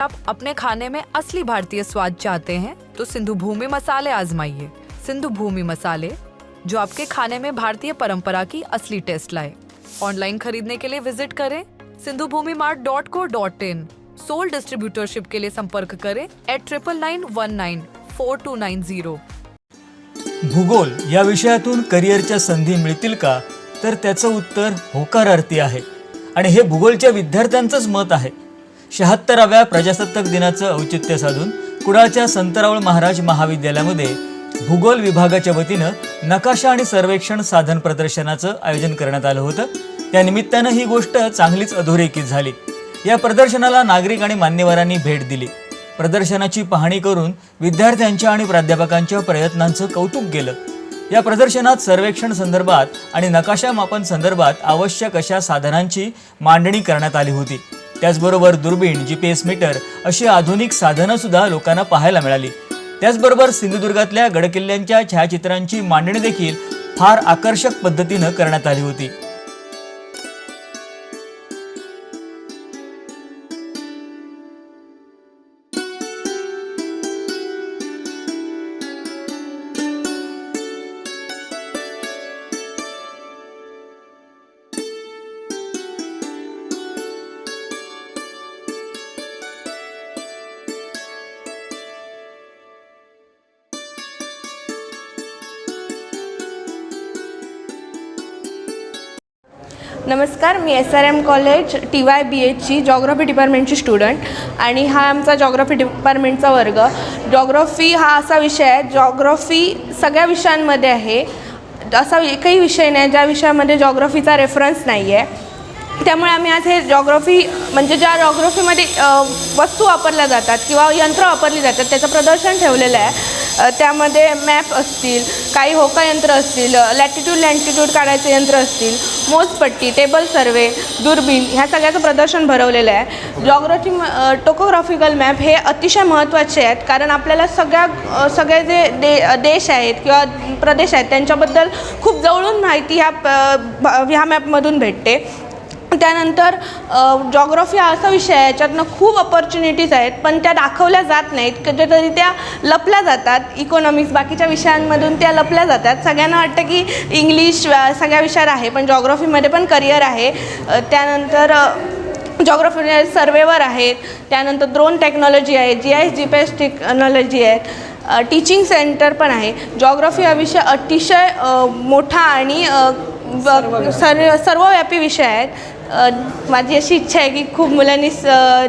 आप अपने खाने में असली भारतीय स्वाद चाहते हैं तो सिंधु भूमि मसाले आजमाइए। सिंधु भूमि मसाले जो आपके खाने में भारतीय परंपरा की असली टेस्ट लाए। ऑनलाइन खरीदने के लिए विजिट करें Sindhu Bhumi mart dot co dot in. Sole distributorship के लिए संपर्क करें at triple nine one nine four two nine zero भूगोल या विषयातून करिअरच्या संधी मिळतील का? तर त्याचं उत्तर होकारार्थी आहे. आणि हे भूगोलच्या विद्यार्थ्यांचंच मत आहे. शहात्तराव्या प्रजासत्ताक दिनाचं औचित्य साधून कुडाळच्या संतरावळ महाराज महाविद्यालयामध्ये भूगोल विभागाच्या वतीनं नकाशा आणि सर्वेक्षण साधन प्रदर्शनाचं आयोजन करण्यात आलं होतं. त्या निमित्तानं ही गोष्ट चांगलीच अधोरेखित झाली. या प्रदर्शनाला नागरिक आणि मान्यवरांनी भेट दिली. प्रदर्शनाची पाहणी करून विद्यार्थ्यांच्या आणि प्राध्यापकांच्या प्रयत्नांचं कौतुक केलं. या प्रदर्शनात सर्वेक्षण संदर्भात आणि नकाशा मापन संदर्भात आवश्यक अशा साधनांची मांडणी करण्यात आली होती. त्याचबरोबर दुर्बीण जी पी एस मीटर अशी आधुनिक साधनं सुद्धा लोकांना पाहायला मिळाली. त्याचबरोबर सिंधुदुर्गातल्या गडकिल्ल्यांच्या छायाचित्रांची मांडणी देखील फार आकर्षक पद्धतीनं करण्यात आली होती. नमस्कार मी S R M college T Y B एचची geography डिपार्टमेंटची स्टुडंट आणि हा आमचा जॉग्रफी डिपार्टमेंटचा वर्ग. जॉग्रफी हा असा विषय आहे जॉग्रफी सगळ्या विषयांमध्ये आहे. असा एकही विषय नाही ज्या विषयामध्ये जॉग्रफीचा रेफरन्स नाही आहे त्यामुळे आम्ही आज हे जॉग्रफी म्हणजे ज्या जॉग्रफीमध्ये वस्तू वापरल्या जातात किंवा यंत्र वापरली जातात त्याचं प्रदर्शन ठेवलेलं आहे. त्यामध्ये मॅप असतील काही होका यंत्र असतील लॅटिट्यूड लँटिट्यूड काढायचे यंत्र असतील मोजपट्टी टेबल सर्वे दुर्बीण ह्या सगळ्याचं प्रदर्शन भरवलेलं आहे. जॉग्रफी टोकोग्राफिकल मॅप हे अतिशय महत्त्वाचे आहेत कारण आपल्याला सगळ्या सगळे जे दे देश आहेत किंवा प्रदेश आहेत त्यांच्याबद्दल खूप जवळून माहिती ह्या ह्या मॅपमधून भेटते. त्यानंतर जॉग्रफी हा असा विषय आहे याच्यातनं खूप ऑपॉर्च्युनिटीज आहेत पण त्या दाखवल्या जात नाहीत. कधीतरी त्या लपल्या जातात इकॉनॉमिक्स बाकीच्या विषयांमधून त्या लपल्या जातात. सगळ्यांना वाटतं की इंग्लिश सगळ्या विषयात आहे पण जॉग्रफीमध्ये पण करिअर आहे. त्यानंतर जॉग्रफी सर्वेवर आहेत. त्यानंतर ड्रोन टेक्नॉलॉजी आहे G I S G P S technology आहेत. टीचिंग सेंटर पण आहे. जॉग्रफी हा विषय अतिशय मोठा आणि अ, सर्व सर्वव्यापी विषय आहेत. माझी अशी इच्छा आहे की खूप मुलांनी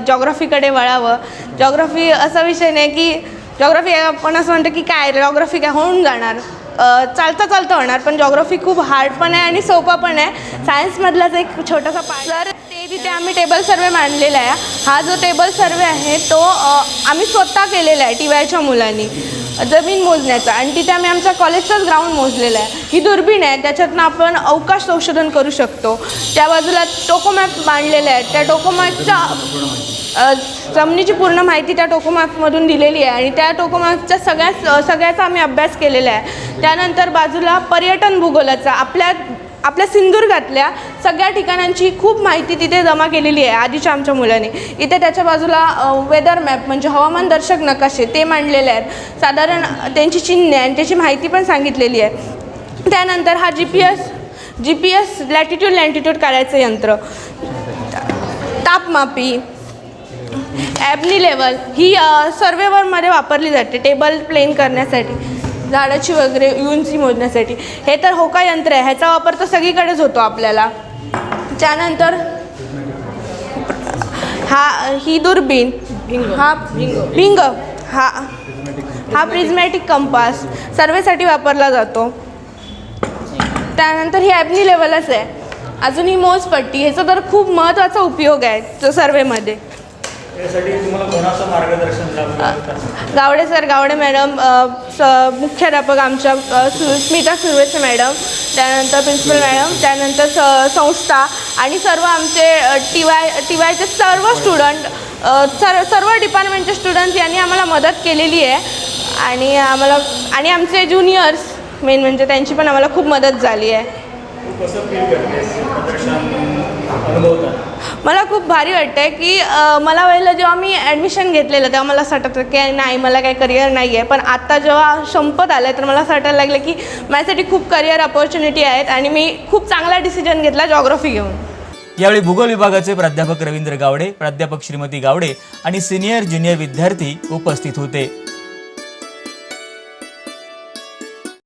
जॉग्रफीकडे वळावं. जॉग्रफी असा विषय नाही की जॉग्रफी आपण असं म्हणतो की काय जॉग्रफी काय होऊन जाणार. चालता चालतं चालतं होणार पण जॉग्रफी खूप हार्ड पण आहे आणि सोपा पण आहे. सायन्समधलाच एक छोटासा पार्ट ते तिथे आम्ही टेबल सर्वे मांडलेला आहे हा जो टेबल सर्वे आहे तो आम्ही स्वतः केलेला आहे टी वायच्या मुलांनी. जमीन मोजण्याचा. आणि तिथे आम्ही आमच्या कॉलेजचाच ग्राउंड मोजलेला आहे. ही दुर्बीण आहे. त्याच्यातनं आपण अवकाश संशोधन करू शकतो. त्या बाजूला टोकोमॅप मांडलेला आहेत त्या टोकोमॅपचा जमिनीची पूर्ण माहिती त्या टोकोमॅपमधून दिलेली आहे. आणि त्या टोकोमॅपचा सगळ्या सगळ्याचा आम्ही अभ्यास केलेला आहे. त्यानंतर बाजूला पर्यटन भूगोलाचा आपल्या आपल्या सिंधुदुर्गातल्या सगळ्या ठिकाणांची खूप माहिती तिथे जमा केलेली आहे आधीच्या आमच्या मुलाने. इथे त्याच्या बाजूला वेदर मॅप म्हणजे हवामानदर्शक नकाशे ते मांडलेले आहेत. साधारण त्यांची चिन्हे आणि त्याची माहिती पण सांगितलेली आहे. त्यानंतर हा G P S G P S latitude latitude काढायचं यंत्र. तापमापी ॲबनी लेवल ही सर्वेवरमध्ये वापरली जाते टेबल प्लेन करण्यासाठी. झाडाची वगैरे उंची मोजण्यासाठी. हे तर होका यंत्र आहे. ह्याचा वापर तर सगळीकडेच होतो आपल्याला. त्यानंतर हा ही दुर्बीण हा भिंग. हा हा प्रिझमॅटिक कंपास सर्वेसाठी वापरला जातो. त्यानंतर ही ॲबनी लेवलच आहे. अजून ही मोजपट्टी. ह्याचा तर खूप महत्त्वाचा उपयोग आहे सर्वेमध्ये. गावडे सर गावडे मॅडम स मुख्याध्यापक आमच्या सु स्मिता सुर्वेचे मॅडम त्यानंतर प्रिन्सिपल मॅडम त्यानंतर स संस्था आणि सर्व आमचे टी वाय टी वायचे सर्व स्टुडंट सर्व सर्व डिपार्टमेंटचे स्टुडंट यांनी आम्हाला मदत केलेली आहे. आणि आम्हाला आणि आमचे ज्युनियर्स मेन म्हणजे त्यांची पण आम्हाला खूप मदत झाली आहे. मला खूप भारी वाटतं आहे की मला वेळेला जेव्हा मी ॲडमिशन घेतलेलं तेव्हा मला असं वाटत की नाही मला काही करिअर नाही आहे पण आता जेव्हा संपत आलं तर मला असं वाटायला लागलं की माझ्यासाठी खूप करिअर अपॉर्च्युनिटी आहेत आणि मी खूप चांगला डिसिजन घेतला जॉग्रफी घेऊन. यावेळी भूगोल विभागाचे प्राध्यापक रवींद्र गावडे प्राध्यापक श्रीमती गावडे आणि सिनियर ज्युनियर विद्यार्थी उपस्थित होते.